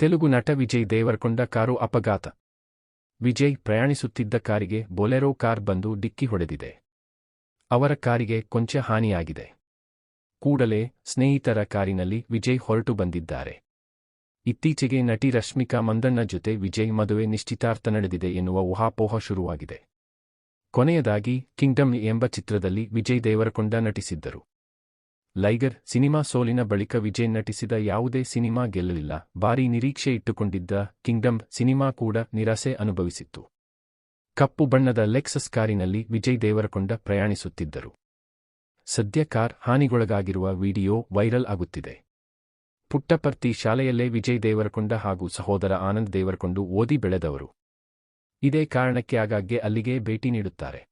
ತೆಲುಗು ನಟ ವಿಜಯ್ ದೇವರಕೊಂಡ ಕಾರು ಅಪಘಾತ. ವಿಜಯ್ ಪ್ರಯಾಣಿಸುತ್ತಿದ್ದ ಕಾರಿಗೆ ಬೊಲೆರೋ ಕಾರ್ ಬಂದು ಡಿಕ್ಕಿ ಹೊಡೆದಿದೆ. ಅವರ ಕಾರಿಗೆ ಕೊಂಚ ಹಾನಿಯಾಗಿದೆ. ಕೂಡಲೇ ಸ್ನೇಹಿತರ ಕಾರಿನಲ್ಲಿ ವಿಜಯ್ ಹೊರಟು ಬಂದಿದ್ದಾರೆ. ಇತ್ತೀಚೆಗೆ ನಟಿ ರಶ್ಮಿಕಾ ಮಂದಣ್ಣ ಜೊತೆ ವಿಜಯ್ ಮದುವೆ ನಿಶ್ಚಿತಾರ್ಥ ನಡೆದಿದೆ ಎನ್ನುವ ಊಹಾಪೋಹ ಶುರುವಾಗಿದೆ. ಕೊನೆಯದಾಗಿ ಕಿಂಗ್ಡಮ್ ಎಂಬ ಚಿತ್ರದಲ್ಲಿ ವಿಜಯ್ ದೇವರಕೊಂಡ ನಟಿಸಿದ್ದರು. ಲೈಗರ್ ಸಿನಿಮಾ ಸೋಲಿನ ಬಳಿಕ ವಿಜಯ್ ನಟಿಸಿದ ಯಾವುದೇ ಸಿನಿಮಾ ಗೆಲ್ಲಲಿಲ್ಲ. ಭಾರೀ ನಿರೀಕ್ಷೆ ಇಟ್ಟುಕೊಂಡಿದ್ದ ಕಿಂಗ್ಡಮ್ ಸಿನಿಮಾ ಕೂಡ ನಿರಾಸೆ ಅನುಭವಿಸಿತ್ತು. ಕಪ್ಪು ಬಣ್ಣದ ಲೆಕ್ಸಸ್ ಕಾರಿನಲ್ಲಿ ವಿಜಯ್ ದೇವರಕೊಂಡ ಪ್ರಯಾಣಿಸುತ್ತಿದ್ದರು. ಸದ್ಯ ಕಾರ್ ಹಾನಿಗೊಳಗಾಗಿರುವ ವಿಡಿಯೋ ವೈರಲ್ ಆಗುತ್ತಿದೆ. ಪುಟ್ಟಪರ್ತಿ ಶಾಲೆಯಲ್ಲೇ ವಿಜಯ್ ದೇವರಕೊಂಡ ಹಾಗೂ ಸಹೋದರ ಆನಂದ್ ದೇವರಕೊಂಡು ಓದಿ ಬೆಳೆದವರು. ಇದೇ ಕಾರಣಕ್ಕೆ ಆಗಾಗ್ಗೆ ಅಲ್ಲಿಗೆ ಭೇಟಿ ನೀಡುತ್ತಾರೆ.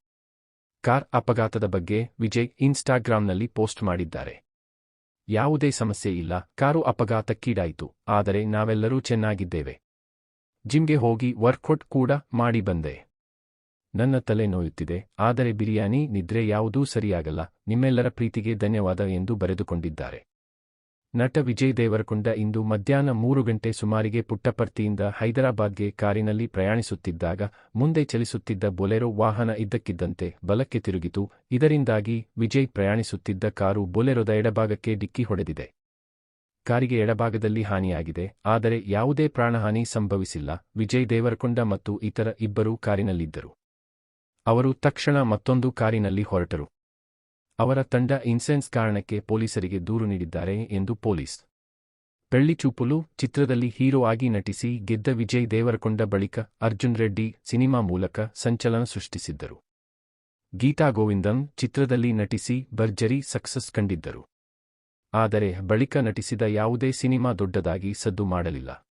ಕಾರ್ ಅಪಘಾತದ ಬಗ್ಗೆ ವಿಜಯ್ ಇನ್ಸ್ಟಾಗ್ರಾಂನಲ್ಲಿ ಪೋಸ್ಟ್ ಮಾಡಿದ್ದಾರೆ. ಯಾವುದೇ ಸಮಸ್ಯೆ ಇಲ್ಲ, ಕಾರು ಅಪಘಾತಕ್ಕೀಡಾಯಿತು ಆದರೆ ನಾವೆಲ್ಲರೂ ಚೆನ್ನಾಗಿದ್ದೇವೆ. ಜಿಮ್ಗೆ ಹೋಗಿ ವರ್ಕೌಟ್ ಕೂಡ ಮಾಡಿ ಬಂದೆ. ನನ್ನ ತಲೆ ನೋಯುತ್ತಿದೆ, ಆದರೆ ಬಿರಿಯಾನಿ, ನಿದ್ರೆ ಯಾವುದೂ ಸರಿಯಾಗಲ್ಲ, ನಿಮ್ಮೆಲ್ಲರ ಪ್ರೀತಿಗೆ ಧನ್ಯವಾದ ಎಂದು ಬರೆದುಕೊಂಡಿದ್ದಾರೆ. ನಟ ವಿಜಯ್ ದೇವರಕೊಂಡ ಇಂದು ಮಧ್ಯಾಹ್ನ ಮೂರು ಗಂಟೆ ಸುಮಾರಿಗೆ ಪುಟ್ಟಪರ್ತಿಯಿಂದ ಹೈದರಾಬಾದ್ಗೆ ಕಾರಿನಲ್ಲಿ ಪ್ರಯಾಣಿಸುತ್ತಿದ್ದಾಗ ಮುಂದೆ ಚಲಿಸುತ್ತಿದ್ದ ಬೊಲೆರೋ ವಾಹನ ಇದ್ದಕ್ಕಿದ್ದಂತೆ ಬಲಕ್ಕೆ ತಿರುಗಿತು. ಇದರಿಂದಾಗಿ ವಿಜಯ್ ಪ್ರಯಾಣಿಸುತ್ತಿದ್ದ ಕಾರು ಬೊಲೆರೋದ ಎಡಭಾಗಕ್ಕೆ ಡಿಕ್ಕಿ ಹೊಡೆದಿದೆ. ಕಾರಿಗೆ ಎಡಭಾಗದಲ್ಲಿ ಹಾನಿಯಾಗಿದೆ. ಆದರೆ ಯಾವುದೇ ಪ್ರಾಣಹಾನಿ ಸಂಭವಿಸಿಲ್ಲ. ವಿಜಯ್ ದೇವರಕೊಂಡ ಮತ್ತು ಇತರ ಇಬ್ಬರು ಕಾರಿನಲ್ಲಿದ್ದರು. ಅವರು ತಕ್ಷಣ ಮತ್ತೊಂದು ಕಾರಿನಲ್ಲಿ ಹೊರಟರು. ಅವರ ತಂಡ ಇನ್ಸೆನ್ಸ್ ಕಾರಣಕ್ಕೆ ಪೊಲೀಸರಿಗೆ ದೂರು ನೀಡಿದ್ದಾರೆ ಎಂದು ಪೊಲೀಸ್. ಪೆಳ್ಳಿಚೂಪುಲು ಚಿತ್ರದಲ್ಲಿ ಹೀರೋ ಆಗಿ ನಟಿಸಿ ಗೆದ್ದ ವಿಜಯ್ ದೇವರಕೊಂಡ ಬಳಿಕ ಅರ್ಜುನ್ ರೆಡ್ಡಿ ಸಿನಿಮಾ ಮೂಲಕ ಸಂಚಲನ ಸೃಷ್ಟಿಸಿದ್ದರು. ಗೀತಾ ಗೋವಿಂದಂ ಚಿತ್ರದಲ್ಲಿ ನಟಿಸಿ ಭರ್ಜರಿ ಸಕ್ಸಸ್ ಕಂಡಿದ್ದರು. ಆದರೆ ಬಳಿಕ ನಟಿಸಿದ ಯಾವುದೇ ಸಿನಿಮಾ ದೊಡ್ಡದಾಗಿ ಸದ್ದು ಮಾಡಲಿಲ್ಲ.